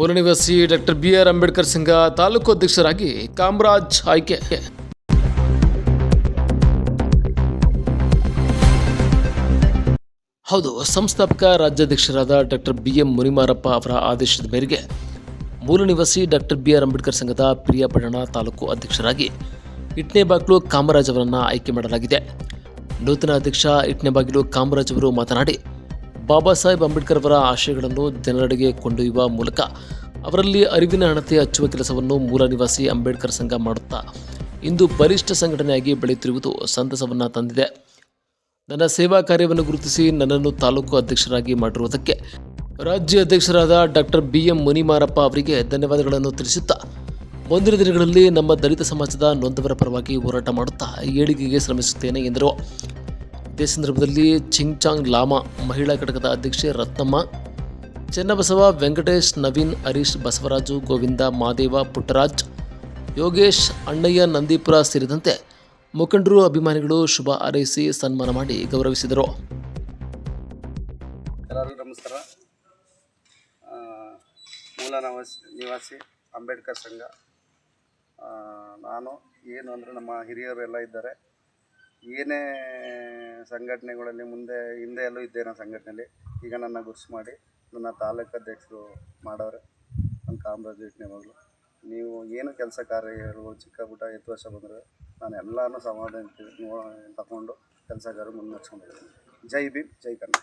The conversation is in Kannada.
ಮೂಲನಿವಾಸಿ ಡಾಕ್ಟರ್ ಬಿ ಆರ್ ಅಂಬೇಡ್ಕರ್ ಸಿಂಗ ತಾಲೂಕು ಅಧ್ಯಕ್ಷರಾಗಿ ಕಾಮರಾಜ್ ಆಯ್ಕೆ. ಹೌದು, ಸಂಸ್ಥಾಪಕ ರಾಜ್ಯಾಧ್ಯಕ್ಷರಾದ ಡಾಕ್ಟರ್ ಬಿ ಎಂ ಮುನಿಮಾರಪ್ಪ ಅವರ ಆದೇಶದ ಮೇರೆಗೆ ಮೂಲನಿವಾಸಿ ಡಾಕ್ಟರ್ ಬಿ ಆರ್ ಅಂಬೇಡ್ಕರ್ ಸಂಘದ ಪ್ರಿಯಾಪಟ್ಟಣ ತಾಲೂಕು ಅಧ್ಯಕ್ಷರಾಗಿ ಇಟ್ನೆಬಾಗ್ಲು ಕಾಮರಾಜ್ ಅವರನ್ನು ಆಯ್ಕೆ ಮಾಡಲಾಗಿದೆ. ನೂತನ ಅಧ್ಯಕ್ಷ ಇಟ್ನೆಬಾಗಿಲು ಕಾಮರಾಜ್ ಅವರು ಮಾತನಾಡಿ ಬಾಬಾ ಸಾಹೇಬ್ ಅಂಬೇಡ್ಕರ್ ಅವರ ಆಶಯಗಳನ್ನು ಜನರೆಡೆಗೆ ಕೊಂಡೊಯ್ಯುವ ಮೂಲಕ ಅವರಲ್ಲಿ ಅರಿವಿನ ಹಣತೆ ಹಚ್ಚುವ ಕೆಲಸವನ್ನು ಮೂಲ ನಿವಾಸಿ ಅಂಬೇಡ್ಕರ್ ಸಂಘ ಮಾಡುತ್ತಾ ಇಂದು ಬಲಿಷ್ಠ ಸಂಘಟನೆಯಾಗಿ ಬೆಳೆಯುತ್ತಿರುವುದು ಸಂತಸವನ್ನು ತಂದಿದೆ. ನನ್ನ ಸೇವಾ ಕಾರ್ಯವನ್ನು ಗುರುತಿಸಿ ನನ್ನನ್ನು ತಾಲೂಕು ಅಧ್ಯಕ್ಷರಾಗಿ ಮಾಡಿರುವುದಕ್ಕೆ ರಾಜ್ಯ ಅಧ್ಯಕ್ಷರಾದ ಡಾಕ್ಟರ್ ಬಿ ಎಂ ಮುನಿಮಾರಪ್ಪ ಅವರಿಗೆ ಧನ್ಯವಾದಗಳನ್ನು ತಿಳಿಸುತ್ತಾ ಮುಂದಿನ ದಿನಗಳಲ್ಲಿ ನಮ್ಮ ದಲಿತ ಸಮಾಜದ ನೊಂದವರ ಪರವಾಗಿ ಹೋರಾಟ ಮಾಡುತ್ತಾ ಏಳಿಗೆಗೆ ಶ್ರಮಿಸುತ್ತೇನೆ ಎಂದರು. ಇದೇ ಸಂದರ್ಭದಲ್ಲಿ ಚಿಂಗ್ಚಾಂಗ್ ಲಾಮಾ ಮಹಿಳಾ ಘಟಕದ ಅಧ್ಯಕ್ಷೆ ರತ್ನಮ್ಮ, ಚೆನ್ನಬಸವ ವೆಂಕಟೇಶ್, ನವೀನ್, ಹರೀಶ್, ಬಸವರಾಜು, ಗೋವಿಂದ, ಮಾದೇವ, ಪುಟ್ಟರಾಜ್, ಯೋಗೇಶ್, ಅಣ್ಣಯ್ಯ, ನಂದೀಪುರ ಸೇರಿದಂತೆ ಮುಖಂಡರು ಅಭಿಮಾನಿಗಳು ಶುಭ ಹಾರೈಸಿ ಸನ್ಮಾನ ಮಾಡಿ ಗೌರವಿಸಿದರು. ನಮಸ್ಕಾರ. ಮೂಲ ನಿವಾಸಿ ನಿವಾಸಿ ಅಂಬೇಡ್ಕರ್ ಸಂಘ. ನಾನು ಏನು ಅಂದರೆ ನಮ್ಮ ಹಿರಿಯರೆಲ್ಲ ಇದ್ದಾರೆ. ಏನೇ ಸಂಘಟನೆಗಳಲ್ಲಿ ಮುಂದೆ ಹಿಂದೆ ಎಲ್ಲೂ ಇದ್ದೆ ನಾನು ಸಂಘಟನೆಯಲ್ಲಿ ಈಗ ನನ್ನ ಗುರ್ಸು ಮಾಡಿ ನನ್ನ ತಾಲೂಕು ಅಧ್ಯಕ್ಷರು ಮಾಡವ್ರೆ ನನ್ನ ಕಾಮರಾಜು ಇಟ್ನೆವಾಗಲು ನೀವು ಏನು ಕೆಲಸ ಕಾರ್ಯಗಳು ಚಿಕ್ಕ ಪುಟ್ಟ ಎತ್ತು ವರ್ಷ ಬಂದರೆ ನಾನು ಎಲ್ಲನೂ ಸಮಾಧಾನ ತಗೊಂಡು ಕೆಲಸ ಕಾರ್ಯ ಮುನ್ನಡೆಸ್ಕೊಂಡಿದ್ದೀನಿ ಜೈ ಭೀಮ್, ಜೈ ಕನ್ನಡ